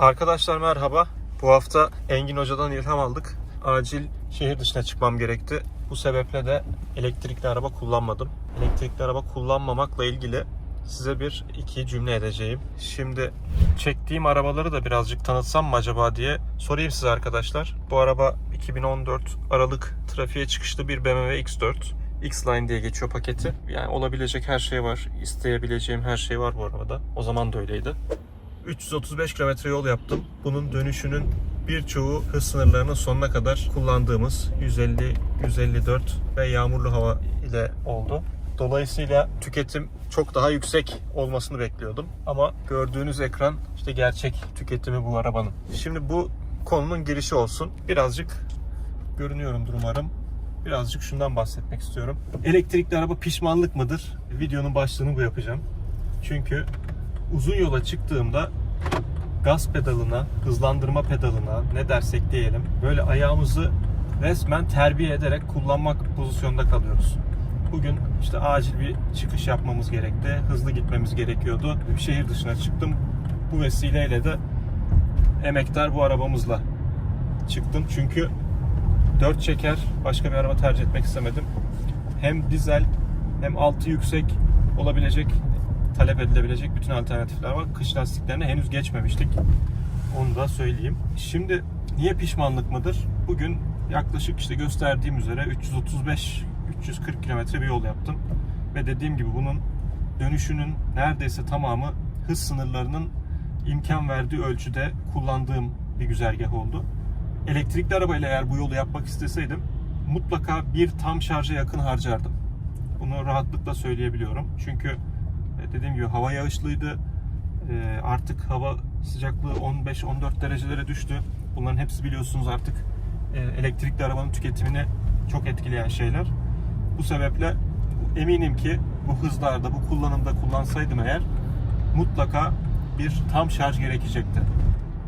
Arkadaşlar merhaba. Bu hafta Engin Hoca'dan ilham aldık. Acil şehir dışına çıkmam gerekti. Bu sebeple de elektrikli araba kullanmadım. Elektrikli araba kullanmamakla ilgili size bir iki cümle edeceğim. Şimdi çektiğim arabaları da birazcık tanıtsam mı acaba diye sorayım size arkadaşlar. Bu araba 2014 Aralık trafiğe çıkışlı bir BMW X4. X-Line diye geçiyor paketi. Yani olabilecek her şey var. İsteyebileceğim her şey var bu arabada. O zaman da öyleydi. 335 kilometre yol yaptım. Bunun dönüşünün birçoğu hız sınırlarının sonuna kadar kullandığımız 150, 154 ve yağmurlu hava ile oldu. Dolayısıyla tüketim çok daha yüksek olmasını bekliyordum. Ama gördüğünüz ekran işte gerçek tüketimi bu arabanın. Şimdi bu konunun girişi olsun. Birazcık görünüyorumdur umarım. Birazcık şundan bahsetmek istiyorum. Elektrikli araba pişmanlık mıdır? Videonun başlığını bu yapacağım. Çünkü uzun yola çıktığımda gaz pedalına, hızlandırma pedalına ne dersek diyelim böyle ayağımızı resmen terbiye ederek kullanmak pozisyonda kalıyoruz. Bugün işte acil bir çıkış yapmamız gerekti. Hızlı gitmemiz gerekiyordu. Bir şehir dışına çıktım. Bu vesileyle de emektar bu arabamızla çıktım. Çünkü 4 çeker başka bir araba tercih etmek istemedim. Hem dizel hem altı yüksek olabilecek talep edilebilecek bütün alternatifler var. Kış lastiklerine henüz geçmemiştik. Onu da söyleyeyim. Şimdi niye pişmanlık mıdır? Bugün yaklaşık işte gösterdiğim üzere 335 340 kilometre bir yol yaptım. Ve dediğim gibi bunun dönüşünün neredeyse tamamı hız sınırlarının imkan verdiği ölçüde kullandığım bir güzergah oldu. Elektrikli arabayla eğer bu yolu yapmak isteseydim mutlaka bir tam şarja yakın harcardım. Bunu rahatlıkla söyleyebiliyorum. Çünkü dediğim gibi hava yağışlıydı. E, Artık hava sıcaklığı 15-14 derecelere düştü. Bunların hepsi biliyorsunuz artık e, elektrikli arabanın tüketimini çok etkileyen şeyler. Bu sebeple eminim ki bu hızlarda, bu kullanımda kullansaydım eğer mutlaka bir tam şarj gerekecekti.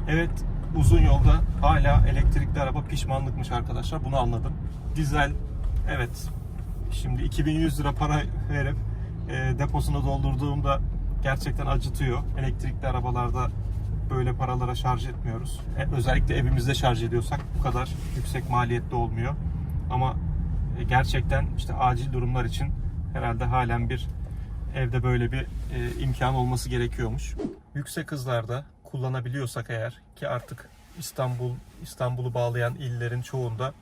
Evet uzun yolda hala elektrikli araba pişmanlıkmış arkadaşlar. Bunu anladım. Dizel evet şimdi 2100 lira para verip e, deposuna doldurduğumda gerçekten acıtıyor. Elektrikli arabalarda böyle paralara şarj etmiyoruz. E, özellikle evimizde şarj ediyorsak bu kadar yüksek maliyetli olmuyor. Ama e, gerçekten işte acil durumlar için herhalde halen bir evde böyle bir e, imkan olması gerekiyormuş. Yüksek hızlarda kullanabiliyorsak eğer ki artık İstanbul İstanbul'u bağlayan illerin çoğunda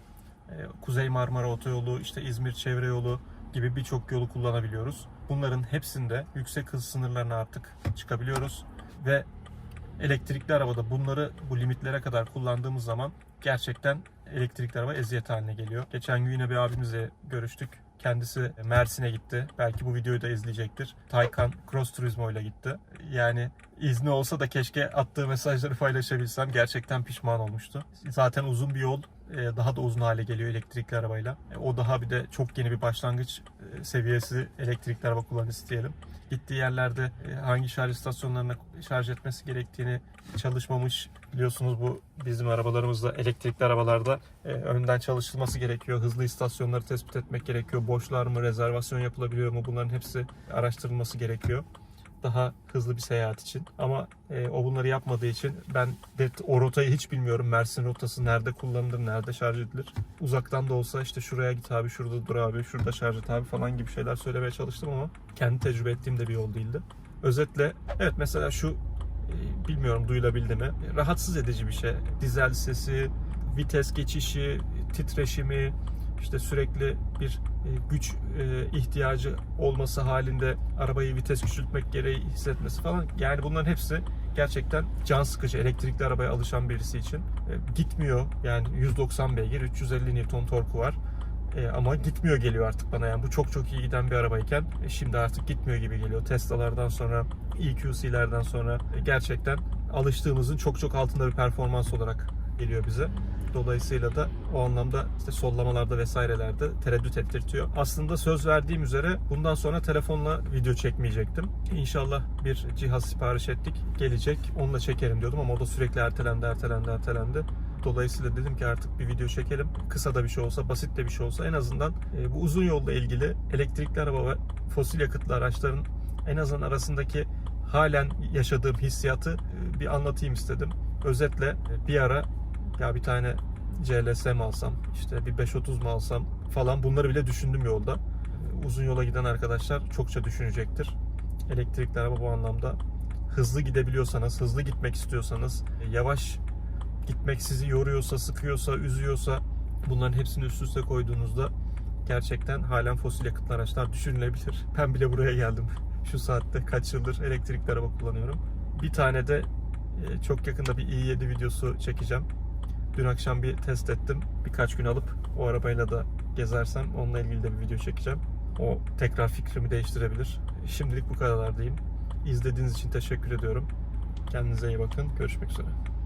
e, Kuzey Marmara Otoyolu, işte İzmir Çevre Yolu gibi birçok yolu kullanabiliyoruz. Bunların hepsinde yüksek hız sınırlarına artık çıkabiliyoruz ve elektrikli arabada bunları bu limitlere kadar kullandığımız zaman gerçekten elektrikli araba eziyet haline geliyor. Geçen gün yine bir abimizle görüştük. Kendisi Mersin'e gitti. Belki bu videoyu da izleyecektir. Taycan Cross Turismo ile gitti. Yani izni olsa da keşke attığı mesajları paylaşabilsem. Gerçekten pişman olmuştu. Zaten uzun bir yol. e, Daha da uzun hale geliyor elektrikli arabayla. E, O daha bir de çok yeni bir başlangıç e, seviyesi elektrikli araba kullanıcısı diyelim. Gittiği yerlerde hangi şarj istasyonlarına şarj etmesi gerektiğini çalışmamış. Biliyorsunuz bu bizim arabalarımızda elektrikli arabalarda e, önden çalışılması gerekiyor. Hızlı istasyonları tespit etmek gerekiyor. Boşlar mı, rezervasyon yapılabiliyor mu? Bunların hepsi araştırılması gerekiyor. Daha hızlı bir seyahat için. Ama e, o bunları yapmadığı için ben de o rotayı hiç bilmiyorum. Mersin rotası nerede kullanılır, nerede şarj edilir. Uzaktan da olsa işte şuraya git abi, şurada dur abi, şurada şarj et abi falan gibi şeyler söylemeye çalıştım ama kendi tecrübe ettiğim de bir yol değildi. Özetle evet mesela şu e, bilmiyorum duyulabildi mi? Rahatsız edici bir şey. Dizel sesi, vites geçişi, titreşimi, işte sürekli bir e, güç e, ihtiyacı olması halinde arabayı vites küçültmek gereği hissetmesi falan. Yani bunların hepsi gerçekten can sıkıcı elektrikli arabaya alışan birisi için. E, Gitmiyor yani 190 beygir, 350 Newton torku var. Ama gitmiyor geliyor artık bana yani bu çok çok iyi giden bir arabayken şimdi artık gitmiyor gibi geliyor. Tesla'lardan sonra, EQC'lerden sonra gerçekten alıştığımızın çok çok altında bir performans olarak geliyor bize. Dolayısıyla da o anlamda işte sollamalarda vesairelerde tereddüt ettirtiyor. Aslında söz verdiğim üzere bundan sonra telefonla video çekmeyecektim. İnşallah bir cihaz sipariş ettik. Gelecek. Onunla çekerim diyordum ama o da sürekli ertelendi, ertelendi, ertelendi. Dolayısıyla dedim ki artık bir video çekelim. Kısa da bir şey olsa, basit de bir şey olsa en azından e, bu uzun yolla ilgili elektrikli araba ve fosil yakıtlı araçların en azından arasındaki halen yaşadığım hissiyatı e, bir anlatayım istedim. Özetle e, bir ara ya bir tane CLS mi alsam, işte bir 530 mu alsam falan bunları bile düşündüm yolda. Uzun yola giden arkadaşlar çokça düşünecektir. Elektrikli araba bu anlamda hızlı gidebiliyorsanız, hızlı gitmek istiyorsanız, yavaş gitmek sizi yoruyorsa, sıkıyorsa, üzüyorsa bunların hepsini üst üste koyduğunuzda gerçekten halen fosil yakıtlı araçlar düşünülebilir. Ben bile buraya geldim. Şu saatte kaç yıldır elektrikli araba kullanıyorum. Bir tane de e, çok yakında bir i7 videosu çekeceğim. Dün akşam bir test ettim. Birkaç gün alıp o arabayla da gezersem onunla ilgili de bir video çekeceğim. O tekrar fikrimi değiştirebilir. Şimdilik bu kadar diyeyim. İzlediğiniz için teşekkür ediyorum. Kendinize iyi bakın. Görüşmek üzere.